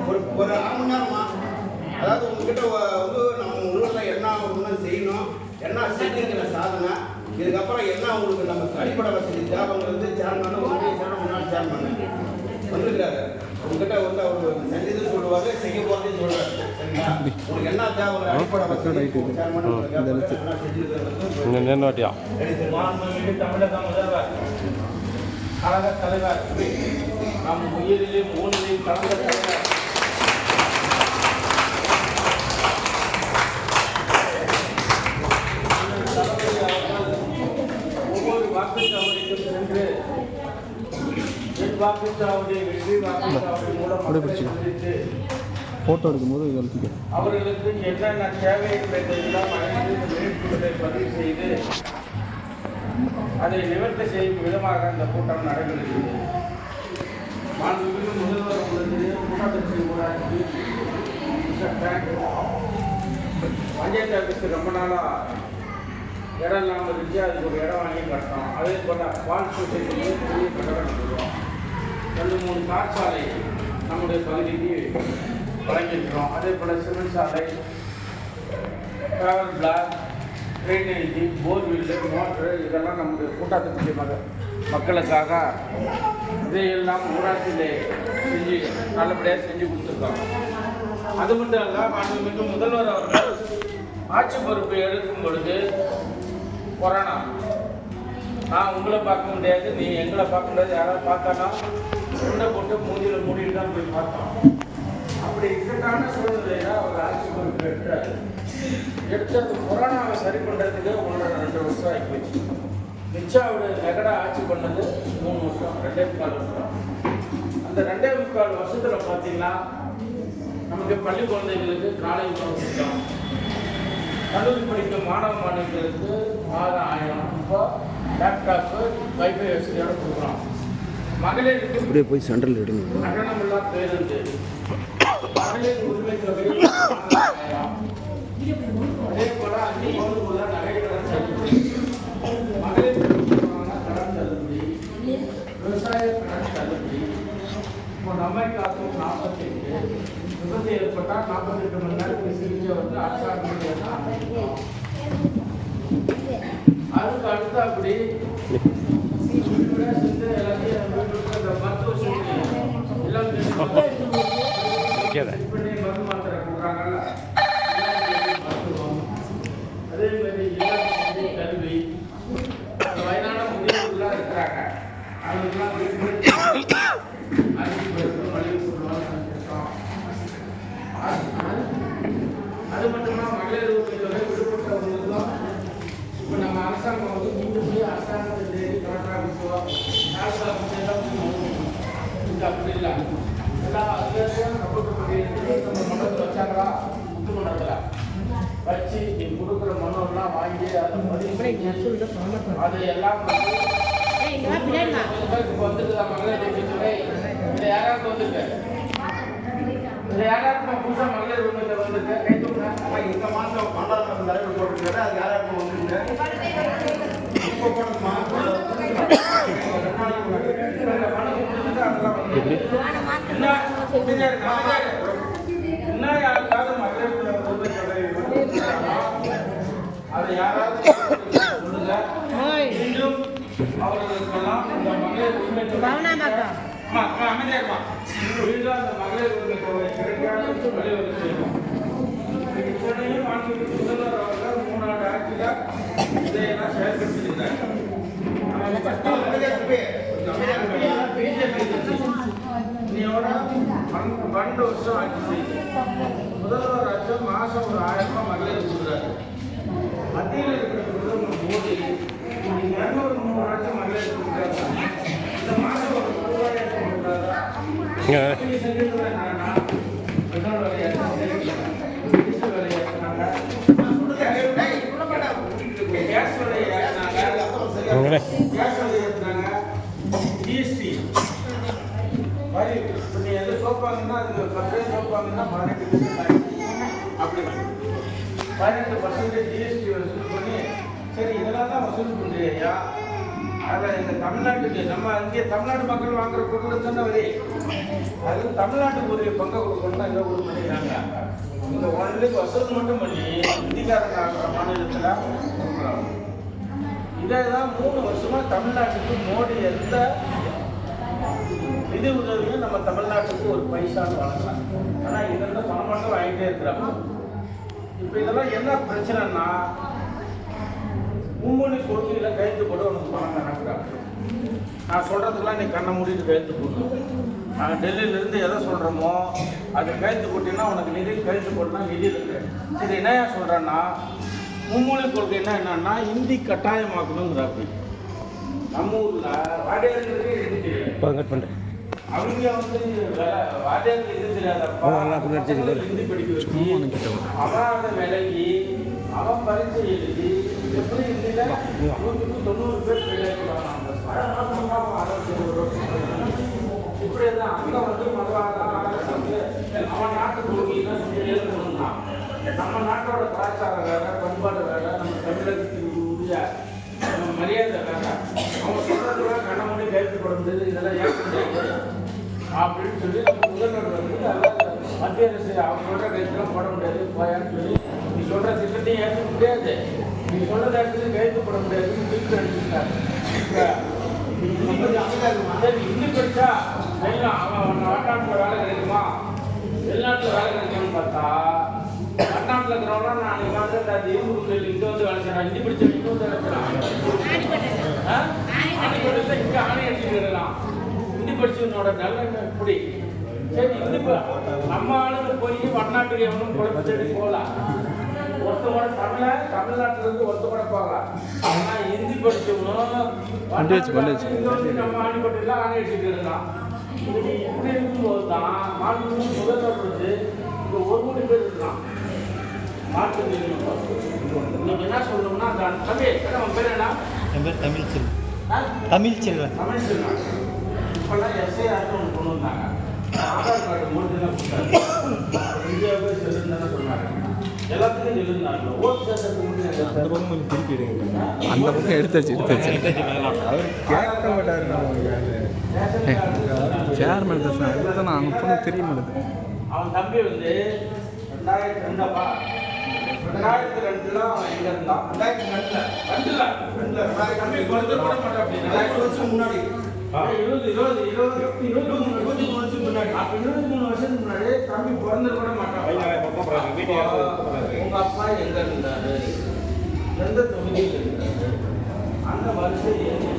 ஒரு ஒரு அரை மணி நேரமா? அதாவது உங்ககிட்ட வந்து நம்ம ஊரில் என்ன ஒன்று செய்யணும் என்ன செஞ்சிருக்கிற சாதனை இதுக்கப்புறம் என்ன உங்களுக்கு நம்ம அடிப்படை வசதி தேவைங்கிறது சேர்மன் ஒன்றிய சேரம் முன்னாள் சேர்மன் வந்திருக்காரு உங்ககிட்ட வந்து அவர் செஞ்சது சொல்லுவாரு செய்ய போகிறதையும் சொல்றாரு உங்களுக்கு என்ன தேவை அடிப்படை சேர்மன் என்ன செஞ்சிருக்கிறது இந்த நேர்நாட்டியா மாண்புமிகு தமிழக முதல்வர். கழக தலைவர். நம் உயிரிலே மூணிலே கலந்த தலைவர். மக்களை சந்தித்து ஃபோட்டோ எடுக்கும்போது கழுத்திக்க அவர்களுக்கு என்னென்ன தேவை என்பதையெல்லாம் பதிவு செய்து அதை நிவர்த்தி செய்யும் விதமாக அந்த கூட்டம் நடைபெறுகிறது. மாண்புமிகு முதல்வர் உள்ளது கூட்டத்திற்கு ஊராட்சி பஞ்சாயத்து ஆஃபீஸ் ரொம்ப நாளாக இடம் இல்லாமல் இருந்துச்சு. அதுக்கு ஒரு இடம் வாங்கி கட்டணும். அதே போல் வால் சொசைட்டிக்கு பெரிய கட்டடம் கட்டுறோம் ரெண்டு மூணு கார் சாலை நம்முடைய பகுதிக்கு வழங்கியிருக்கிறோம். அதே போல் சிமெண்ட் சாலை travel block drainage borewell motor இதெல்லாம் நம்முடைய கூட்டாட்சி மக மக்களுக்காக இதையெல்லாம் ஊராட்சியிலே செஞ்சு நல்லபடியாக செஞ்சு கொடுத்துருக்கோம். அது மட்டும் இல்லாமல் மாண்புமிகு முதல்வர் அவர்கள் ஆட்சி பொறுப்பு எடுக்கும் பொழுது கொரோனா நான் உங்களை பார்க்க முடியாது நீ எங்களை பார்க்க முடியாது. யாராவது பார்த்தானா? உண்டை போட்டு மூஞ்சியில் மூடிட்டு தான் போய் பார்த்தோம் அப்படி இக்கட்டான சூழ்நிலையில அவர் ஆட்சி பொறுப்பு எடுத்தார். எடுத்து அந்த கொரோனாவை சரி பண்ணுறதுக்கு உங்களோட ரெண்டு வருஷம் ஆகி போச்சு. நிச்சாவோட நகர ஆட்சி பண்ணது மூணு வருஷம் ரெண்டே முக்கால் வருஷம். அந்த ரெண்டே முக்கால் வருஷத்தில் பார்த்தீங்கன்னா நமக்கு பள்ளி குழந்தைகளுக்கு காலை உணவு திட்டம் கல்லூரி படிக்கும் மாணவ மாணவிகளுக்கு ஆறு ஆயிரம் ரூபாய். லேப்டாப்பு வைஃபை வசதியோட கொடுக்குறோம் மகளிருக்கு அப்படியே போய் சென்ட்ரல் எடுங்க. பேருந்து மகளிர் உரிமை தொகை. அதே போல அஞ்சு பவுன் உள்ள நகைக்கடன் தள்ளுபடி. மகளிர் குடும்பமான கடன் தள்ளுபடி. விவசாய கடன் தள்ளுபடி. இப்போ நம்மை காக்கும் நாற்பத்தி எட்டு விபத்து ஏற்பட்டால் நாற்பத்தெட்டு மணி நேரத்துக்கு சிகிச்சை வந்து அரசாங்கத்தில் மருத்துவம் அதே மாதிரி கல்வி வயதான முதியோர்கள்லாம் இருக்கிறாங்க. அவங்களுக்குலாம் வீட்டு அரிசி பருப்பு மளிகை பொருள்லாம் செஞ்சிருக்கோம் அது மட்டுமா மகளிர் உரிமை தொகை விடுபட்டவங்களுக்கும் இப்போ நம்ம அரசாங்கம் வந்து இங்கே போய் அரசாங்கத்தை தேடி கலெக்டர் ஆஃபீஸோ தாலுகா ஆஃபீஸோ எல்லாம் போய் வாங்கணும். இது அப்படி இல்லை எல்லாம் அதிகாரியும் கம்ப்யூட்டர் பண்ணி நம்ம மண்டலத்தில் வச்சாங்களா முத்து மண்டலத்தில் வச்சு நீ கொடுக்குற மனுவெல்லாம் வாங்கி அதை செஞ்சு அதை எல்லாம் வந்து இப்போ வந்துட்டு மகளிர் இதில் யாராவது வந்துருக்கு? இதில் யாராவது புதுசாக மகளிர் உரிமை தொகை வந்திருக்கு இந்த மாசம் பன்னெண்டாம் மாசம் தலைவர் போட்டுருக்காரு. அது யாராவது வந்துருங்க இப்போ போடணுமா இந்த மனு கொடுத்துட்டு அதெல்லாம் வந்து எப்படி இன்னும் அமைதியா இரு, அமைதியா இரு. இன்னும் யாருக்காவது மகளிர் உரிமை தொகை கொடுத்திருக்காங்களா? அதை யாராவது சொல்லுங்க மீண்டும் அவர்களுக்கெல்லாம் இந்த மகளிர் உரிமை தொகை அம்மா, அம்மா, அமைதியா இருமா. மீண்டும் அந்த மகளிர் உரிமை தொகை கிடைக்காத வழிவகை செய்வோம் இத்தனையும் மாண்புமிகு முதல்வர் அவர்கள் மூணாண்டு ஆட்சியில இதையெல்லாம் செயல்படுத்தியிருக்காங்க நம்ம கஷ்டம் இன்னையோட பன்னெண்டு வருஷம் ஆட்சி செய்யுது முதல்வர் ஆட்சி மாதம் ஒரு ஆயிரம் ரூபாய் மகளிர் கொடுக்குறாரு. மத்தியில் இருக்கிற பிரதமர் மோடி இன்னைக்கு இரநூறு மூணு லட்சம் மகளிர் கொடுக்குறாரு இந்த மாதம் ஒரு மூவாயிரம் கொடுக்குறாரு GST, வரி இப்போ நீ எது சோப்பாங்கன்னா அதுக்கு பத்து ரூபாய் சோப்பாங்கன்னா பதினெட்டு percent அப்படி. பதினெட்டு பர்சன்டேஜ் ஜிஎஸ்டி வசூல் பண்ணி சரி இதெல்லாம் தான் வசூல் பண்ணுறியா அதில் இந்த தமிழ்நாட்டுக்கு நம்ம இங்கே தமிழ்நாடு மக்கள் வாங்குற பொருள் தானே வரி. அது தமிழ்நாட்டுக்கு உரிய பங்கை கொடுக்கணும்னா இதை கொடுக்க மாட்டேங்கிறாங்க இந்த ஒன்றுக்கு வசூல் மட்டும் பண்ணி இந்திக்காரங்க ஆகிற மாநிலத்தில் கொடுக்குறாங்க. இதே தான் மூணு வருஷமாக தமிழ்நாட்டுக்கு மோடி எந்த நிதி உதவியும் நம்ம தமிழ்நாட்டுக்கு ஒரு பைசான்னு வழங்கலாம் ஆனால் இதெல்லாம் பணம் மட்டும் வாங்கிட்டே இருக்கிறாங்க. இப்போ இதெல்லாம் என்ன பிரச்சனைன்னா மும்மொழி கொள்கையில் கையெழுத்து போட்டு உனக்கு பணம் கணக்குறாங்க நான் சொல்கிறதுக்கெல்லாம் நீ கண்ணை மூடிட்டு கையெழுத்து போடணும் நாங்கள் டெல்லியிலேருந்து எதை சொல்கிறோமோ அது கையெழுத்து போட்டீங்கன்னா உனக்கு நிதி கையெழுத்து போட்டுனா நிதி இருக்கு. சரி என்ன சொல்கிறேன்னா மும்மொழி கொள்கைன்னா என்னன்னா ஹிந்தி கட்டாயமாக்கணுங்கிறாப்பி நம்ம ஊரில் வாடியாளர்களுக்கு ஹிந்தி கட் பண்ணுறேன் அவங்க வந்து வேலை- வாத்தியாருக்கு இது தெரியாதப்பா. ஹிந்தி படிக்க வச்சு, அவன் அதை விலகி, அவன் பரீட்சை எழுதி, எப்படி ஹிந்தில நூற்றுக்கு தொண்ணூறு பேர் வரும். இப்படியெல்லாம் அங்க வந்து மதவாதம், அரசு, அவன் நாட்டு கொள்கையில எழுதணும்னா, நம்ம நாட்டோட கலாச்சாரம் வேற பண்பாடு வேற நம்ம தமிழகத்துக்கு உரிய மரியாதை வேற அவன் சொல்றதுலாம் கண்ண மூடி கைது போட முடியாது இதெல்லாம் ஏன் முடியாது அப்படின்னு சொல்லி நம்ம முதல்வர் வந்து மத்திய அரசு அவங்க சொல்ற கைதுலாம் போட முடியாது. போயான்னு சொல்லி நீ சொல்ற திட்டத்தையும் ஏற்க முடியாது. நீ சொல்ற இடத்துல கைது போட முடியாதுன்னு திருப்பி அனுப்பிச்சிட்டாங்க சரி இன்னும் படிச்சா எல்லாம் அவன் வட்டாரத்தில் வேலை கிடைக்குமா? வெளிநாட்டில் வேலை கிடைக்கும்னு பார்த்தா வட்டாரத்தில் இருக்கிறவனா நான் வந்து அந்த இரும்பு இங்கே வந்து வேலை செய்யறான் இந்தி படிச்ச இங்கே வந்து வேலை? ஆணி அடிச்சுக்கலாம் இந்தி படிச்சவனோட நிலைமை எப்படி? சரி இந்தி ப- நம்ம ஆளுங்க போய் வடநாட்டுக்கு எவனும் குழப்ப தேடி போகலாம் ஒருத்தவங்க தமிழ தமிழ்நாட்டுல இருந்து ஒருத்தவங்க போகலாம் ஆனா ஹிந்தி படிச்சவனும் நம்ம ஆணிப்பட்டில ஆணி அடிச்சுட்டு இருக்கான். இப்படி இப்படி இருக்கும்போது தான் மாநில முதல்வர் வந்து இங்க ஒரு கோடி பேர் இருக்கான். மாற்று நீங்க என்ன சொல்லணும்னா அந்த என்ன உன் பேர் என்ன? என் பேர் தமிழ் செல்வன்? தமிழ் செல்வன் தமிழ் சொன்னாங்க இப்போல்லாம் எஸ்ஐஆர்னு ஒன்று கொண்டு வந்தாங்க. ஆதார் கார்டு மட்டும் தான் கொடுத்தாங்க. இந்தியாவே செல்லுன்னு சொன்னாங்க. எல்லாத்துக்கும் செல்லுனாங்க ஓட்டு சேர்க்கறதுக்கு மட்டும் அந்த பக்கம் கொஞ்சம் திருப்பி எடுங்க அந்த பக்கம் எடுத்தாச்சு எடுத்தாச்சு அவர் கேட்க மாட்டாரு சேர்மன் பேசுனா அதுதான் நான் அனுப்பணும் தெரிய மாட்டேது அவன் தம்பி வந்து ரெண்டாயிரத்தி ரெண்டாப்பா. ரெண்டாயிரத்தி ரெண்டுல அவன் எங்க இருந்தான்? ரெண்டாயிரத்தி ரெண்டுல. ரெண்டுல. ரெண்டுல. ரெண்டாயிரத்தி தம்பி ரெண்டு குறைஞ்ச கூட மாட்டான் அப்படி ரெண்டாயிரத்தி வருஷம் முன்னாடி. அவன் இருபது இருபது இருபது இருபத்தி மூணு இருபத்தி மூணு வருஷம் முன்னாடி அப்ப இருபத்தி மூணு வருஷத்துக்கு முன்னாடி தம்பி பிறந்து கூட மாட்டான் உங்க அப்பா எங்க இருந்தாரு எந்த தொகுதியில் இருந்தாரு அந்த வரிசை என்ன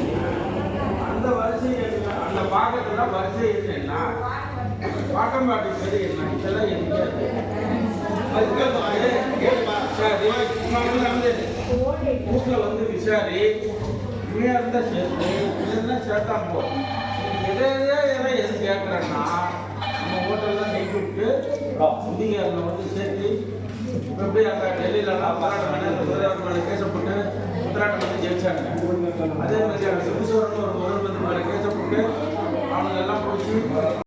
அந்த வரிசை என்ன அந்த பாகத்துல வரிசை என்னன்னா பாட்டம் பாட்டி பேரு என்ன இதெல்லாம் எனக்கு சரி வந்து வீட்டில் வந்து விசாரி இப்படியா இருந்தா சேர்த்து இல்லைன்னா சேர்த்தான் போ. எதை எதை எதை எது கேட்குறேன்னா நம்ம ஹோட்டலில் நெய் விட்டு இந்தியாவில் வந்து சேர்த்து இப்ப எப்படி அங்கே டெல்லியிலலாம் போராட்டம் பண்ணி அந்த உத்தராட்டம் ஜெயிச்சாங்க. அதே மாதிரி அங்கே சிவசோரன் ஒரு முதல்வர் மேலே கேசப்பட்டு போட்டு எல்லாம் பிடிச்சி